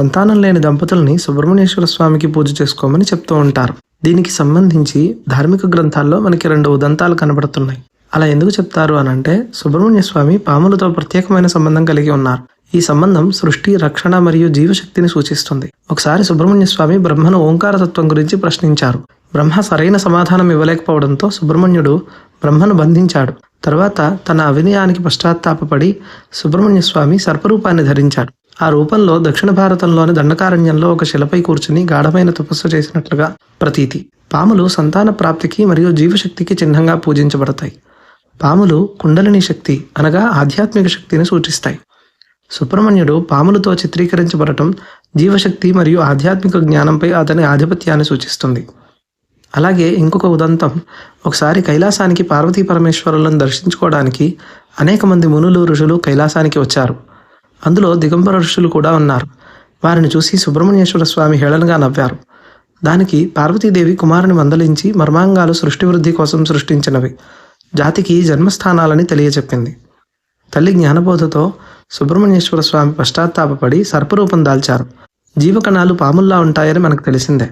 సంతానం లేని దంపతుల్ని సుబ్రహ్మణ్యేశ్వర స్వామికి పూజ చేసుకోమని చెప్తూ ఉంటారు. దీనికి సంబంధించి ధార్మిక గ్రంథాల్లో మనకి రెండు ఉదంతాలు కనబడుతున్నాయి. అలా ఎందుకు చెప్తారు అని అంటే సుబ్రహ్మణ్య స్వామి పాములతో ప్రత్యేకమైన సంబంధం కలిగి ఉన్నారు. ఈ సంబంధం సృష్టి రక్షణ మరియు జీవశక్తిని సూచిస్తుంది. ఒకసారి సుబ్రహ్మణ్య స్వామి బ్రహ్మను ఓంకారతత్వం గురించి ప్రశ్నించారు. బ్రహ్మ సరైన సమాధానం ఇవ్వలేకపోవడంతో సుబ్రహ్మణ్యుడు బ్రహ్మను బంధించాడు. తర్వాత తన అవినయానికి పశ్చాత్తాపపడి సుబ్రహ్మణ్య స్వామి సర్పరూపాన్ని ధరించాడు. ఆ రూపంలో దక్షిణ భారతంలోని దండకారణ్యంలో ఒక శిలపై కూర్చుని గాఢమైన తపస్సు చేసినట్లుగా ప్రతీతి. పాములు సంతాన ప్రాప్తికి మరియు జీవశక్తికి చిహ్నంగా పూజించబడతాయి. పాములు కుండలిని శక్తి అనగా ఆధ్యాత్మిక శక్తిని సూచిస్తాయి. సుబ్రహ్మణ్యుడు పాములతో చిత్రీకరించబడటం జీవశక్తి మరియు ఆధ్యాత్మిక జ్ఞానంపై అతని ఆధిపత్యాన్ని సూచిస్తుంది. అలాగే ఇంకొక ఉదంతం ఒకసారి కైలాసానికి పార్వతీ పరమేశ్వరులను దర్శించుకోవడానికి అనేక మంది మునులు ఋషులు కైలాసానికి వచ్చారు. అందులో దిగంబర ఋషులు కూడా ఉన్నారు. వారిని చూసి సుబ్రహ్మణ్యేశ్వర స్వామి హేళనగా నవ్వారు. దానికి పార్వతీదేవి కుమారుని మందలించి మర్మాంగాలు సృష్టి వృద్ధి కోసం సృష్టించినవి. జాతికి జన్మస్థానాలని తెలియచెప్పింది తల్లి జ్ఞానబోధతో సుబ్రహ్మణ్యేశ్వర స్వామి పశ్చాత్తాపడి సర్పరూపం దాల్చారు. జీవకణాలు పాముల్లా ఉంటాయని మనకు తెలిసిందే.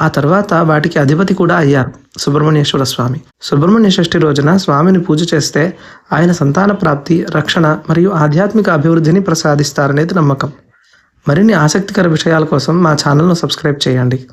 ఆ తర్వాత వాటికి అధిపతి కూడా అయ్యారు సుబ్రహ్మణ్యేశ్వర స్వామి. సుబ్రహ్మణ్య షష్ఠి రోజున స్వామిని పూజ చేస్తే ఆయన సంతాన ప్రాప్తి రక్షణ మరియు ఆధ్యాత్మిక అభివృద్ధిని ప్రసాదిస్తారనేది నమ్మకం. మరిన్ని ఆసక్తికర విషయాల కోసం మా ఛానల్ను సబ్స్క్రైబ్ చేయండి.